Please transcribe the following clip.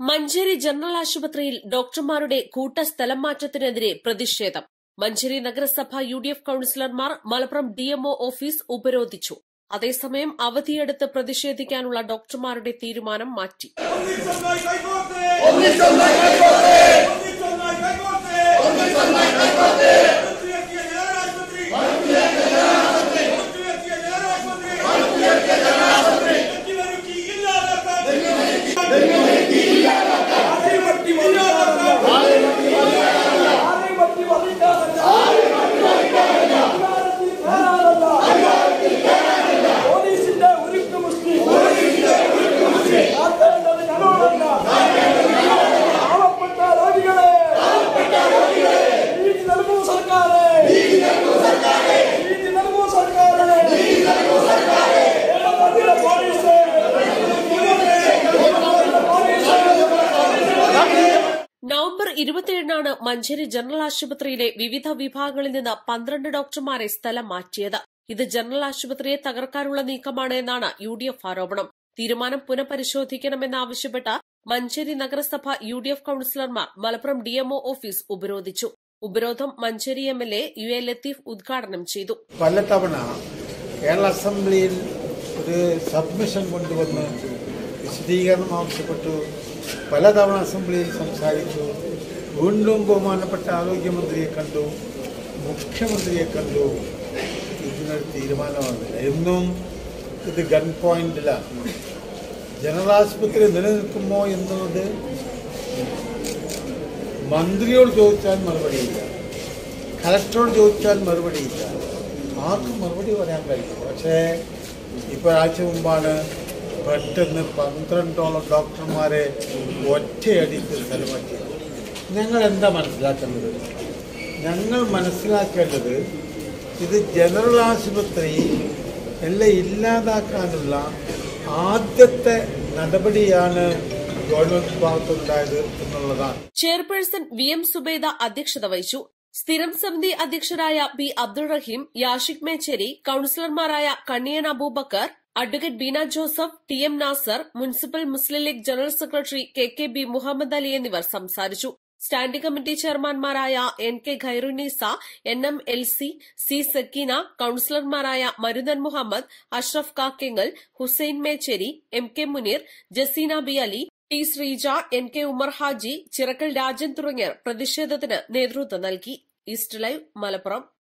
Manjeri general ആശുപത്രിയിൽ ഡോക്ടർമാരുടെ കൂട്ട സ്ഥലം മാറ്റത്തിനെതിരെ പ്രതിഷേധം. മഞ്ചേരി നഗരസഭ യു ഡി എഫ് കൌൺസിലർമാർ മലപ്പുറം ഡിഎംഒ ഓഫീസ് ഉപരോധിച്ചു. അതേസമയം അവധിയെടുത്ത് പ്രതിഷേധിക്കാനുള്ള ഡോക്ടർമാരുടെ തീരുമാനം മാറ്റി. ഇരുപത്തിയേഴിനാണ് മഞ്ചേരി ജനറൽ ആശുപത്രിയിലെ വിവിധ വിഭാഗങ്ങളിൽ നിന്ന് പന്ത്രണ്ട് ഡോക്ടർമാരെ സ്ഥലം മാറ്റിയത്. ഇത് ജനറൽ ആശുപത്രിയെ തകർക്കാനുള്ള നീക്കമാണ് എന്നാണ് യു ഡി എഫ് ആരോപണം. തീരുമാനം പുനഃപരിശോധിക്കണമെന്നാവശ്യപ്പെട്ട് മഞ്ചേരി നഗരസഭ യു ഡി എഫ് കൌൺസിലർമാർ മലപ്പുറം ഡിഎംഒ ഓഫീസ് ഉപരോധിച്ചു. ഉപരോധം Manjeri M L A U A Latheef ഉദ്ഘാടനം ചെയ്തു. പലതവണ കേരള അസംബ്ലിയിൽ ഒരു സബ്മിഷൻ കൊണ്ടുവന്ന് വിശദീകരണം ആവശ്യപ്പെട്ടു. പലതവണ അസംബ്ലിയിൽ സംസാരിച്ചു. വീണ്ടും ബഹുമാനപ്പെട്ട ആരോഗ്യമന്ത്രിയെ കണ്ടു മുഖ്യമന്ത്രിയെ കണ്ടു. ഇതിനൊരു തീരുമാനമാണ്. എന്നും ഇത് ഗൺ പോയിന്റിലാണ് ജനറൽ ആശുപത്രി നിലനിൽക്കുമോ എന്നത് മന്ത്രിയോട് ചോദിച്ചാൽ മറുപടിയില്ല. കലക്ടറോട് ചോദിച്ചാൽ മറുപടിയില്ല. ആർക്കും മറുപടി പറയാൻ കഴിയും പക്ഷേ ഇപ്പോൾ ആഴ്ച മുമ്പാണ് പെട്ടെന്ന് പന്ത്രണ്ടോളം ഡോക്ടർമാരെ ഒറ്റയടിക്ക് സ്ഥലമാക്കിയത് ഞങ്ങൾ എന്താ മനസ്സിലാക്കേണ്ടത്? ഞങ്ങൾ മനസ്സിലാക്കേണ്ടത് ഇത് ജനറൽ ആശുപത്രി എല്ലാം ഇല്ലാതാക്കാനുള്ള ആദ്യത്തെ നടപടിയാണ് ഗവൺമെന്റ് ഭാഗത്തുണ്ടായത് എന്നുള്ളതാണ്. ചെയർപേഴ്സൺ വി എം സുബൈദ അധ്യക്ഷത വഹിച്ചു. സ്ഥിരം സമിതി അധ്യക്ഷരായ P Abdul Rahim Yashik Mecheri കൌൺസിലർമാരായ Kanniyan Aboobacker advocate Beena Joseph T M Nasar municipal Muslim League general secretary K K B Muhammad Ali എന്നിവർ സംസാരിച്ചു. Standing committee ചെയർമാൻമാരായ N K Khairunnisa N M L C C Sakeena കൌൺസിലർമാരായ Maruthan Muhammad Ashraf Kakkengal Hussain Mecheri M K Muneer Jaseena B Ali T Sreeja N K Umar Haji Chirakkal Rajan തുടങ്ങിയവർ പ്രതിഷേധത്തിന് നേതൃത്വം നൽകി. East live Malappuram.